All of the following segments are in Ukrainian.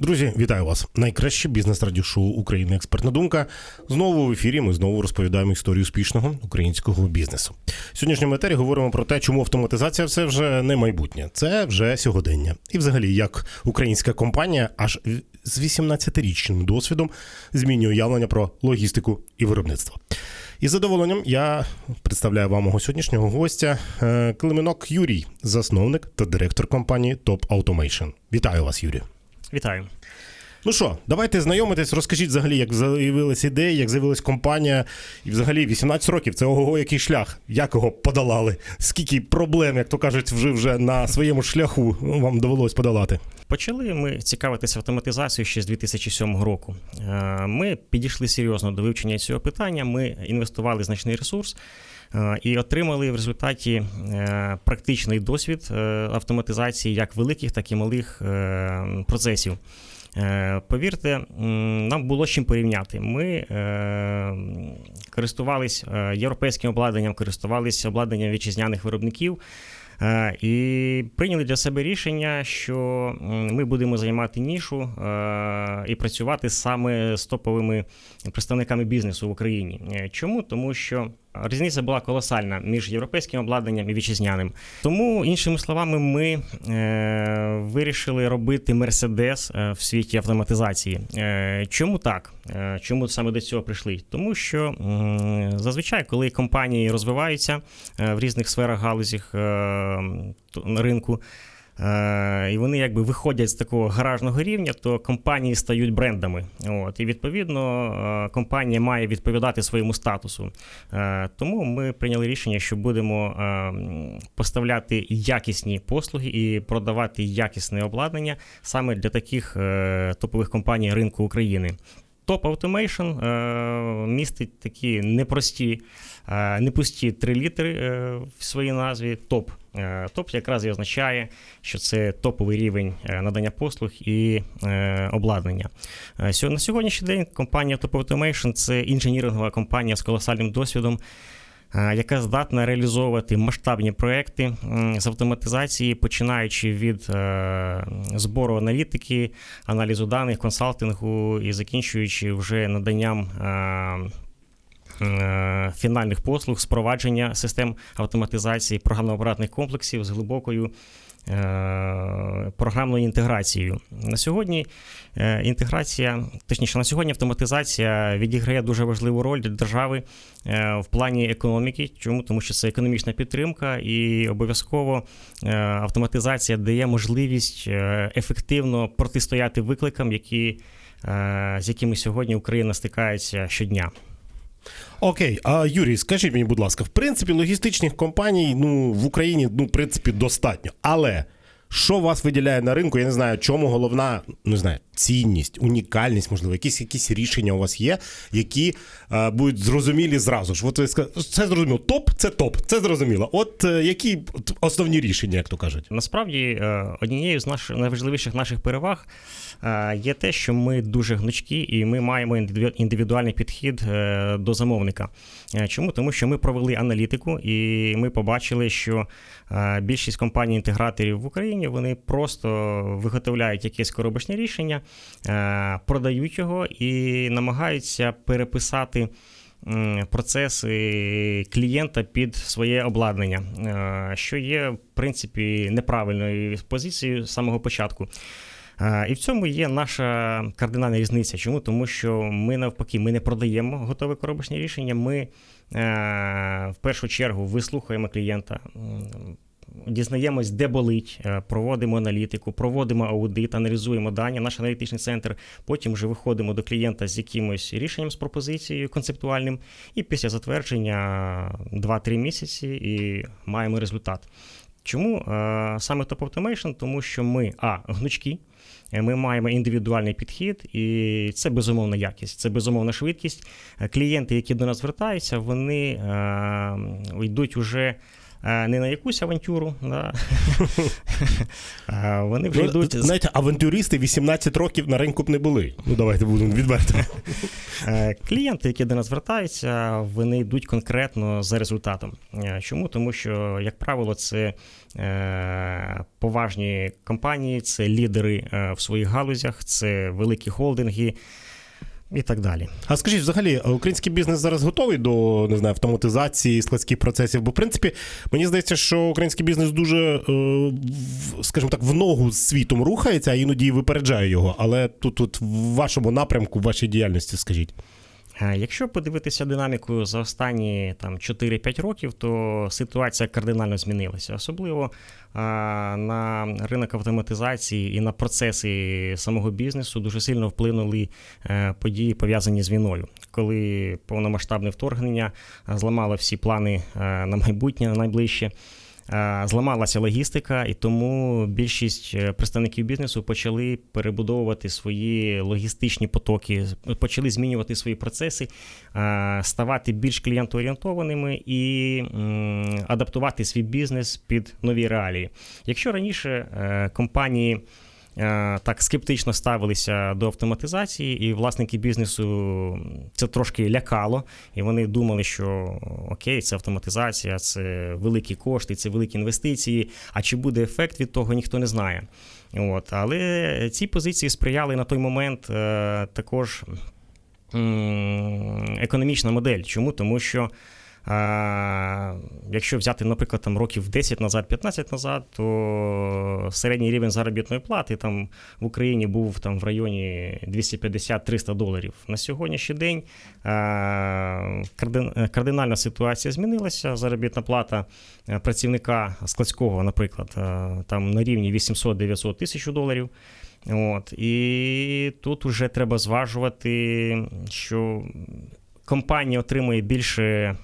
Друзі, вітаю вас! Найкраще бізнес радіошоу України Експертна думка. Знову в ефірі. Ми знову розповідаємо історію успішного українського бізнесу. В сьогоднішньому етері говоримо про те, чому автоматизація це вже не майбутнє, це вже сьогодення. І, взагалі, як українська компанія аж з 18-річним досвідом змінює уявлення про логістику і виробництво. Із задоволенням я представляю вам мого сьогоднішнього гостя е, Клименок Юрій, засновник та директор компанії Top Automation. Вітаю вас, Юрій. Вітаю. Ну що, давайте знайомитись, розкажіть взагалі, як з'явилась ідея, як з'явилась компанія, і взагалі 18 років це ого, який шлях, як його подолали, скільки проблем, як то кажуть, вже вже на своєму шляху вам довелось подолати. Почали ми цікавитися автоматизацією ще з 2007 року. Е, Ми підійшли серйозно до вивчення цього питання. Ми інвестували значний ресурс. Е, І отримали в результаті е, практичний досвід е, автоматизації як великих, так і малих процесів. Повірте, нам було з чим порівняти. Ми користувались е, європейським обладнанням, користувалися обладнанням вітчизняних виробників. І прийняли для себе рішення, що ми будемо займати нішу і працювати саме з топовими представниками бізнесу в Україні. Чому? Тому що різниця була колосальна між європейським обладнанням і вітчизняним. Тому, іншими словами, ми е, вирішили робити Мерседес е, в світі автоматизації. Е, Чому так? Е, Чому саме до цього прийшли? Тому що м, зазвичай, коли компанії розвиваються е, в різних сферах галузях е, ринку. Е, І вони якби виходять з такого гаражного рівня, то компанії стають брендами. От і відповідно е, компанія має відповідати своєму статусу. Е, Тому ми прийняли рішення, що будемо поставляти якісні послуги і продавати якісне обладнання саме для таких топових компаній ринку України. Top Automation е, містить такі непрості, е, непусті три літери е, в своїй назві. Топ. Топ якраз і означає, що це топовий рівень надання послуг і е, обладнання. На сьогоднішній день компанія Top Automation – це інженірингова компанія з колосальним досвідом. Е, Яка здатна реалізовувати масштабні проекти з автоматизації, починаючи від е, збору аналітики, аналізу даних, консалтингу і закінчуючи вже наданням е, фінальних послуг, спровадження систем автоматизації програмно-апаратних комплексів з глибокою програмною інтеграцією. На сьогодні е, інтеграція, точніше, на сьогодні автоматизація відіграє дуже важливу роль для держави е, в плані економіки. Чому? Тому що це економічна підтримка, і обов'язково е, автоматизація дає можливість е, ефективно протистояти викликам, які, е, з якими сьогодні Україна стикається щодня. Окей, а Юрій, скажіть мені, будь ласка, в принципі, логістичних компаній ну, в Україні ну, в принципі, достатньо. Але що вас виділяє на ринку? Я не знаю, чому головна не знаю, цінність, унікальність, можливо, якісь якісь рішення у вас є, які е, будуть зрозумілі зразу ж. От ви сказали, це зрозуміло. Топ це топ, це зрозуміло. От е, які основні рішення, як то кажуть? Насправді, е, однією з наших найважливіших наших переваг е, є те, що ми дуже гнучкі і ми маємо індивідуальний підхід е, до замовника. Е, Чому? Тому що ми провели аналітику і ми побачили, що більшість компаній-інтеграторів в Україні вони просто виготовляють якесь коробочне рішення, продають його і намагаються переписати процеси клієнта під своє обладнання, е, що є, в принципі, неправильною позицією з самого початку. Е, І в цьому є наша кардинальна різниця. Чому? Тому що ми навпаки ми не продаємо готове коробочне рішення. Ми е, в першу чергу вислухаємо клієнта. Дізнаємось, де болить, е, проводимо аналітику, проводимо аудит, аналізуємо дані, наш аналітичний центр. Потім вже виходимо до клієнта з якимось рішенням з пропозицією концептуальним, і після затвердження 2-3 місяці і маємо результат. Чому е, саме Top Automation? Тому що ми а гнучкі. е, Ми маємо індивідуальний підхід, і це безумовна якість, це безумовна швидкість. Клієнти, які до нас звертаються, вони е, йдуть уже не на якусь авантюру, да. Вони вже Ну, йдуть знаєте, авантюристи 18 років на ринку б не були. Ну давайте будемо відвертими. Е, Клієнти, які до нас звертаються, вони йдуть конкретно за результатом. Е, Чому? Тому що, як правило, це е, поважні компанії, це лідери в своїх галузях, це великі холдинги і так далі. А скажіть, взагалі, український бізнес зараз готовий до не знаю, автоматизації складських процесів? Бо в принципі мені здається, що український бізнес дуже, е, скажімо так, в ногу з світом рухається, а іноді і випереджає його. Але тут, тут в вашому напрямку, в вашій діяльності, скажіть. Е, Якщо подивитися динаміку за останні там 4-5 років, то ситуація кардинально змінилася. Особливо е, на ринок автоматизації і на процеси самого бізнесу дуже сильно вплинули е, події, пов'язані з війною, коли повномасштабне вторгнення зламало всі плани на майбутнє, на найближче. Е, Зламалася логістика, і тому більшість е, представників бізнесу почали перебудовувати свої логістичні потоки, почали змінювати свої процеси, е, ставати більш клієнтоорієнтованими і адаптувати свій бізнес під нові реалії. Якщо раніше компанії так скептично ставилися до автоматизації, і власники бізнесу це трошки лякало, і вони думали, що окей, це автоматизація, це великі кошти, це великі інвестиції. А чи буде ефект від того, ніхто не знає. От, але ці позиції сприяли на той момент е, також економічна модель. Чому? Тому що. А, якщо взяти, наприклад, там років 10 назад, 15 назад, то середній рівень заробітної плати там в Україні був там в районі 250-300 доларів. На сьогоднішній день а, кардин- кардинальна ситуація змінилася. Заробітна плата е, працівника складського, наприклад, е, там на рівні 800-900 тисяч доларів. От, і тут вже треба зважувати, що компанія отримує більше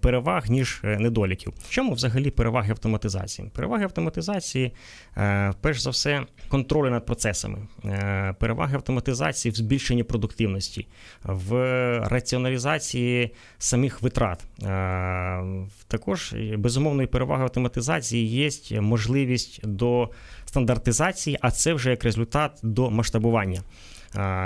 переваг, ніж е, недоліків. В чому взагалі переваги автоматизації? Переваги автоматизації, е, перш за все, контролю над процесами. Е, Переваги автоматизації в збільшенні продуктивності, в раціоналізації самих витрат. Також безумовною перевагою автоматизації є можливість до стандартизації, а це вже як результат до масштабування.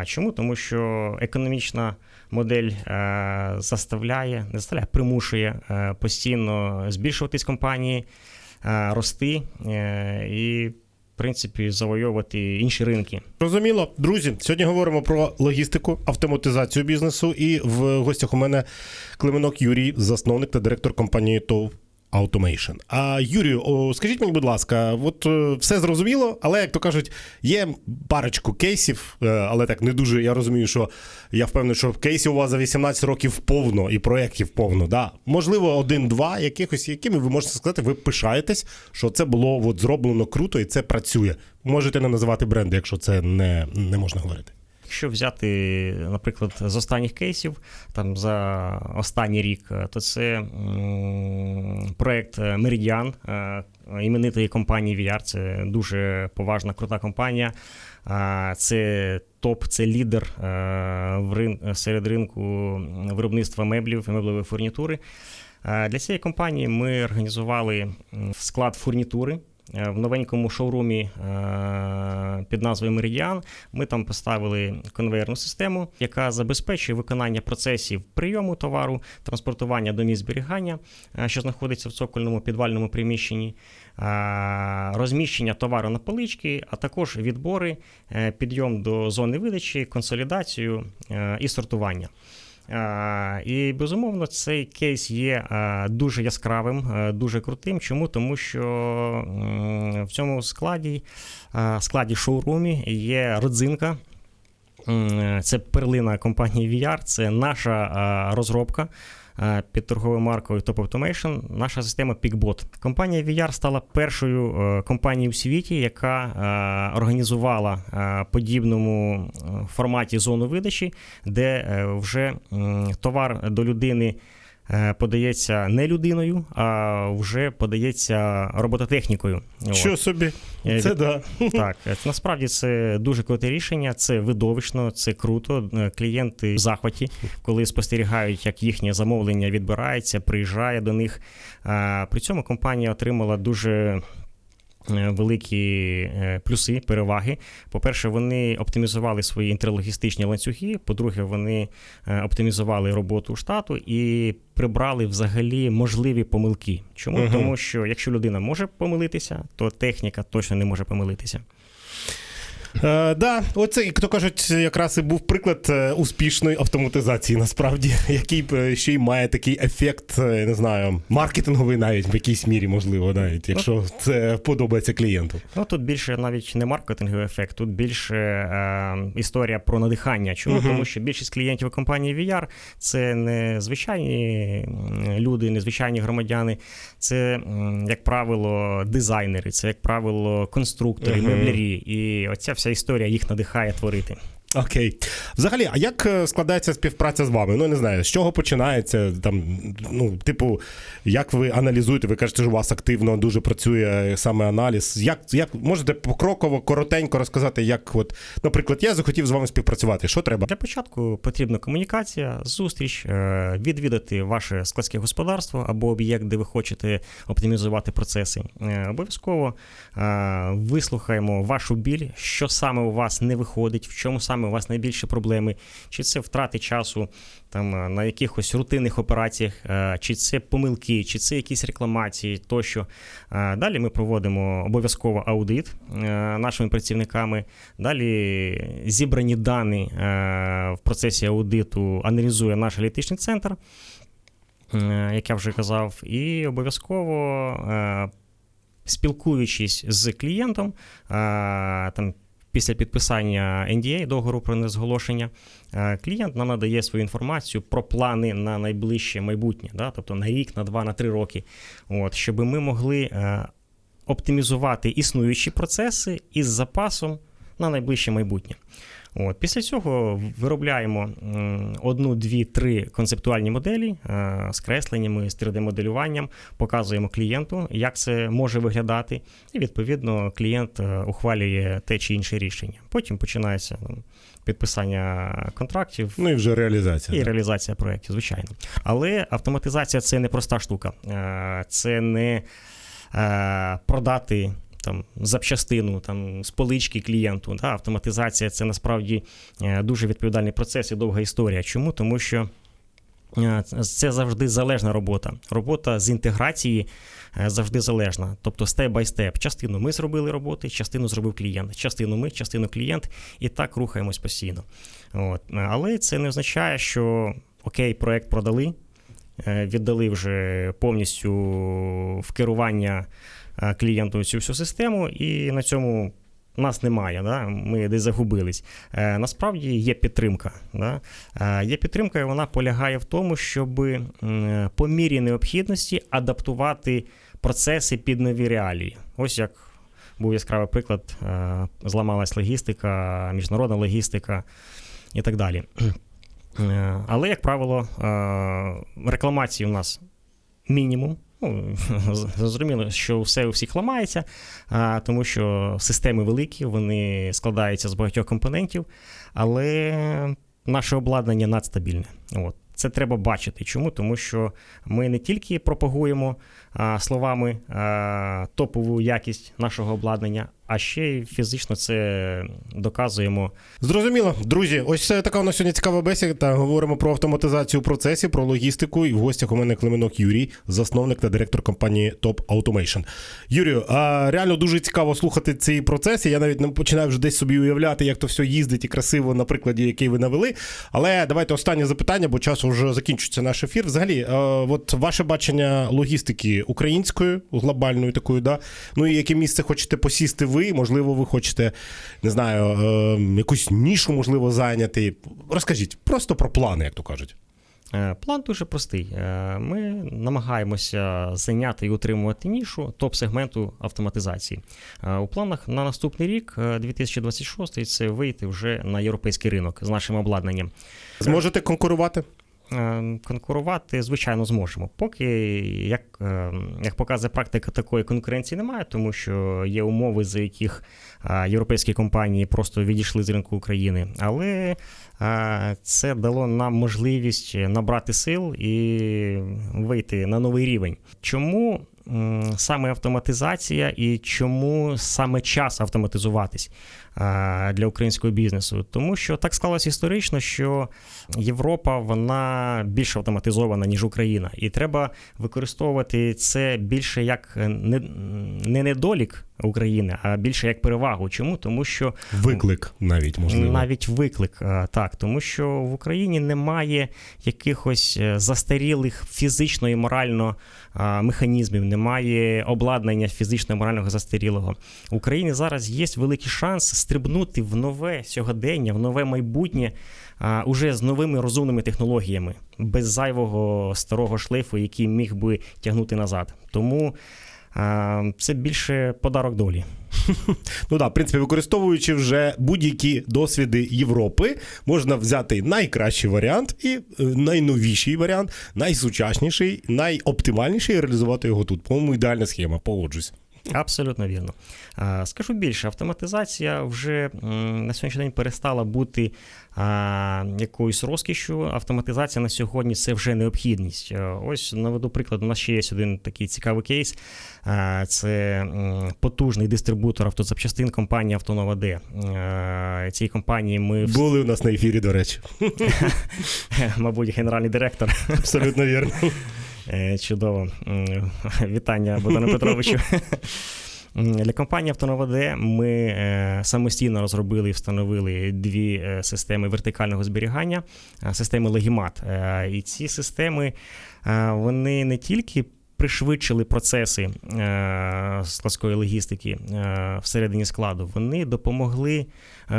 Чому? Тому що економічна модель е, заставляє, не заставляє, примушує е, постійно збільшуватись компанії, е, рости і, в принципі, завойовувати інші ринки. Розуміло, друзі. Сьогодні говоримо про логістику, автоматизацію бізнесу. І в гостях у мене Клименок Юрій, засновник та директор компанії ТОВ Automation. А Юрію, о, скажіть мені, будь ласка, от е, все зрозуміло, але як то кажуть, є парочку кейсів, е, але так не дуже. Я розумію, що я впевнений, що кейсів у вас за 18 років повно і проєктів повно. Да? Можливо, один-два якихось, якими ви можете сказати, ви пишаєтесь, що це було от, зроблено круто і це працює. Можете не називати бренди, якщо це не, не можна говорити. Якщо взяти, наприклад, з останніх кейсів, там за останній рік, е, то це проект Meridian е, іменитої компанії VR. Це дуже поважна, крута компанія. Це топ, це лідер е, серед ринку виробництва меблів і меблевої фурнітури. Для цієї компанії ми організували склад фурнітури. Е, В новенькому шоурумі е, під назвою Meridian ми там поставили конвейерну систему, яка забезпечує виконання процесів прийому товару, транспортування до місць зберігання, е, що знаходиться в цокольному підвальному приміщенні, розміщення товару на полички, а також відбори, підйом до зони видачі, консолідацію і сортування. А, І безумовно, цей кейс є дуже яскравим, дуже крутим. Чому? Тому що в цьому складі, складі шоурумі є родзинка. Це перлина компанії VR, це наша розробка під торговою маркою Top Automation, наша система PickBot. Компанія VR стала першою е, компанією у світі, яка е, організувала е, подібному е, форматі зону видачі, де е, вже товар до людини. Е, подається не людиною, а вже подається робототехнікою. От. Що собі? Е, Це від- да. Так, е, насправді це дуже круте рішення, це видовищно, це круто. Клієнти в захваті, коли спостерігають, як їхнє замовлення відбирається, приїжджає до них. При цьому компанія отримала дуже. Е, Великі е, плюси, переваги. По-перше, вони оптимізували свої інтерлогістичні ланцюги. По-друге, вони е, оптимізували роботу штату і прибрали взагалі можливі помилки. Чому? Угу. Тому що якщо людина може помилитися, то техніка точно не може помилитися. Е, да, оце, як то кажуть, якраз і був приклад е, успішної автоматизації, насправді, який е, ще й має такий ефект, е, не знаю, маркетинговий навіть в якійсь мірі, можливо, навіть, якщо це подобається клієнту. Ну тут більше навіть не маркетинговий ефект, тут більше е, історія про надихання. Чому? Мгм. Тому що більшість клієнтів у компанії VR це не звичайні люди, не звичайні громадяни, це, як правило, дизайнери, це, як правило, конструктори, Мгм. меблярі. І оця вся історія їх надихає творити. Окей. Взагалі, а як е, складається співпраця з вами? Ну, не знаю, з чого починається? Там, ну, типу, як ви аналізуєте? Ви кажете, що у вас активно дуже працює саме аналіз. Як, як можете покроково, коротенько розказати, як, от, наприклад, я захотів з вами співпрацювати. Що треба? Для початку потрібна комунікація, зустріч, е, відвідати ваше складське господарство або об'єкт, де ви хочете оптимізувати процеси. Е, Обов'язково е, вислухаємо вашу біль, що саме у вас не виходить, в чому саме у вас найбільші проблеми, чи це втрати часу там е, на якихось рутинних операціях, е, чи це помилки, чи це якісь рекламації тощо. Е, Далі ми проводимо обов'язково аудит нашими працівниками. Далі зібрані дані в процесі аудиту аналізує наш аналітичний центр, як я вже казав, і обов'язково. Спілкуючись з клієнтом, там після підписання NDA, договору про незголошення, е, клієнт нам надає свою інформацію про плани на найближче майбутнє, да? тобто на рік, на два, на три роки, от, щоб ми могли е, оптимізувати існуючі процеси із запасом на найближче майбутнє. От, після цього виробляємо одну, дві, три концептуальні моделі е, з кресленнями, з 3D-моделюванням, показуємо клієнту, як це може виглядати, і відповідно клієнт е, ухвалює те чи інше рішення. Потім починається підписання контрактів. Ну і вже реалізація. І так. реалізація проєктів, звичайно. Але автоматизація це не проста штука. Е, Це не продати там запчастину там, з полички клієнту. Да? Автоматизація це насправді е, дуже відповідальний процес і довга історія. Чому? Тому що. е, Це завжди залежна робота. Робота з інтеграції е, завжди залежна. Тобто степ бай степ. Частину ми зробили роботи, частину зробив клієнт. Частину ми, частину клієнт, і так рухаємось постійно. От. Але це не означає, що окей, проект продали, віддали вже повністю в керування клієнту цю всю систему, і на цьому. Нас немає, да? ми десь загубились. Е, насправді є підтримка. Да? Е, є підтримка, і вона полягає в тому, щоб по мірі необхідності адаптувати процеси під нові реалії. Ось як був яскравий приклад: е, зламалась логістика, міжнародна логістика і так далі. Е, Але, як правило, е, рекламації у нас мінімум. Ну, зрозуміло, що все у всіх ламається, а, тому що системи великі, вони складаються з багатьох компонентів, але наше обладнання надстабільне. От. Це треба бачити. Чому? Тому що ми не тільки пропагуємо а, словами а, топову якість нашого обладнання, а ще й фізично це доказуємо Зрозуміло, друзі. Ось е, така у нас сьогодні цікава бесіда. Говоримо про автоматизацію процесів, про логістику. І в гостях у мене Клименок Юрій, засновник та директор компанії Top Automation. Юрію, а реально дуже цікаво слухати ці процеси. Я навіть не починаю вже десь собі уявляти, як то все їздить і красиво на прикладі, який ви навели. Але давайте останнє запитання, бо часу вже закінчується наш ефір. Взагалі, е, от ваше бачення логістики українською, глобальною такою, да? Ну і яке місце хочете посісти ви? Можливо, ви хочете, не знаю, е, якусь нішу, можливо, зайняти. Розкажіть просто про плани, як то кажуть. Е, План дуже простий. Е, Ми намагаємося зайняти і утримувати нішу топ-сегменту автоматизації. Е, У планах на наступний рік, е, 2026, це вийти вже на європейський ринок з нашим обладнанням. Зможете конкурувати? Е, конкурувати, звичайно, зможемо. Поки, як, е, як показує практика, такої конкуренції немає, тому що є умови, за яких е, європейські компанії просто відійшли з ринку України. Але е, це дало нам можливість набрати сил і вийти на новий рівень. Чому саме автоматизація і чому саме час автоматизуватись е, для українського бізнесу? Тому що так склалось історично, що Європа вона більш автоматизована, ніж Україна, і треба використовувати це більше як не, не недолік України, а більше як перевагу. Чому? Тому що Виклик навіть можливо. навіть виклик, е, так, тому що в Україні немає якихось е, застарілих фізично і морально е, механізмів, немає обладнання фізично і морального застарілого. В Україні зараз є великий шанс стрибнути в нове сьогодення, в нове майбутнє. а, Уже з новими розумними технологіями, без зайвого старого шлейфу, який міг би тягнути назад. Тому це більше подарок долі. Ну да, в принципі, використовуючи вже будь-які досвіди Європи, можна взяти найкращий варіант і е, найновіший варіант, найсучасніший, найоптимальніший і реалізувати його тут. По-моєму, ідеальна схема, погоджусь. Абсолютно вірно. Скажу більше, автоматизація вже на сьогоднішній день перестала бути якоюсь розкішю. Автоматизація на сьогодні це вже необхідність. Е, Ось наведу приклад. У нас ще є один такий цікавий кейс. Це потужний дистрибутор автозапчастин компанії Автонова Д. Е, Цій компанії ми, Були у нас на ефірі, до речі. мабуть, генеральний директор. Абсолютно вірно. Е, Чудово. Вітання Богдану Петровичу. Для компанії Автонова Д ми е, самостійно розробили і встановили дві е, системи вертикального зберігання, системи Легімат. І ці системи вони не тільки пришвидшили процеси складської логістики всередині складу, вони допомогли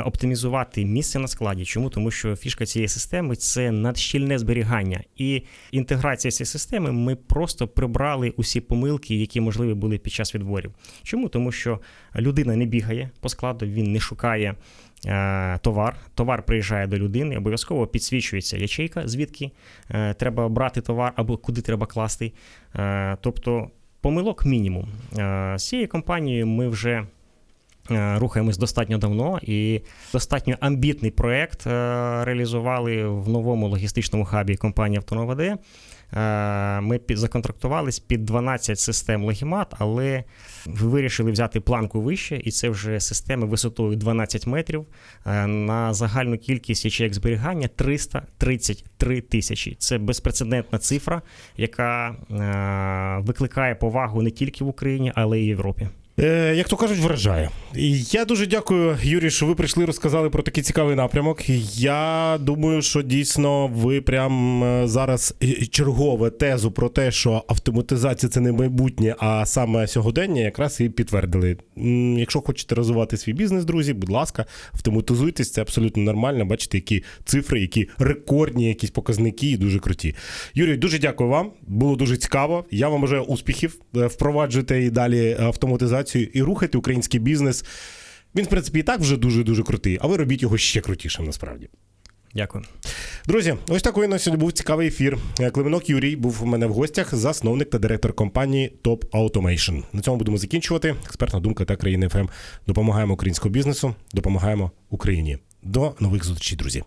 оптимізувати місце на складі. Чому? Тому що фішка цієї системи це надщільне зберігання. І інтеграція цієї системи ми просто прибрали усі помилки, які можливі були під час відборів. Чому? Тому що людина не бігає по складу, він не шукає. е, Товар, товар приїжджає до людини, обов'язково підсвічується ячейка, звідки е, треба брати товар або куди треба класти. Е, тобто помилок мінімум. Е, з цією компанією ми вже е, рухаємось достатньо давно і достатньо амбітний проект е, реалізували в новому логістичному хабі компанії Автонова Е, Ми під, законтрактувались під 12 систем Логімат, але вирішили взяти планку вище, і це вже системи висотою 12 метрів е, на загальну кількість ячеек зберігання 333 тисячі. Це безпрецедентна цифра, яка е, викликає повагу не тільки в Україні, але й в Європі. Е, як то кажуть, вражає. Я дуже дякую, Юрій, що ви прийшли, розказали про такий цікавий напрямок. Я думаю, що дійсно ви прям е, зараз е, чергове тезу про те, що автоматизація це не майбутнє, а саме сьогодення, якраз і підтвердили. Якщо хочете розвивати свій бізнес, друзі, будь ласка, автоматизуйтесь, це абсолютно нормально. Бачите, які цифри, які рекордні, якісь показники і дуже круті. Юрій, дуже дякую вам. Було дуже цікаво. Я вам бажаю успіхів. Впроваджуйте і далі автоматизацію і рухайте український бізнес. Він, в принципі, і так вже дуже дуже крутий, а ви робіть його ще крутішим насправді. Дякую. Друзі, ось такий у нас сьогодні був цікавий ефір. Е, Клименок Юрій був у мене в гостях, засновник та директор компанії Top Automation. На цьому будемо закінчувати. Експертна думка та країни ФМ. Допомагаємо українському бізнесу, допомагаємо Україні. До нових зустрічей, друзі.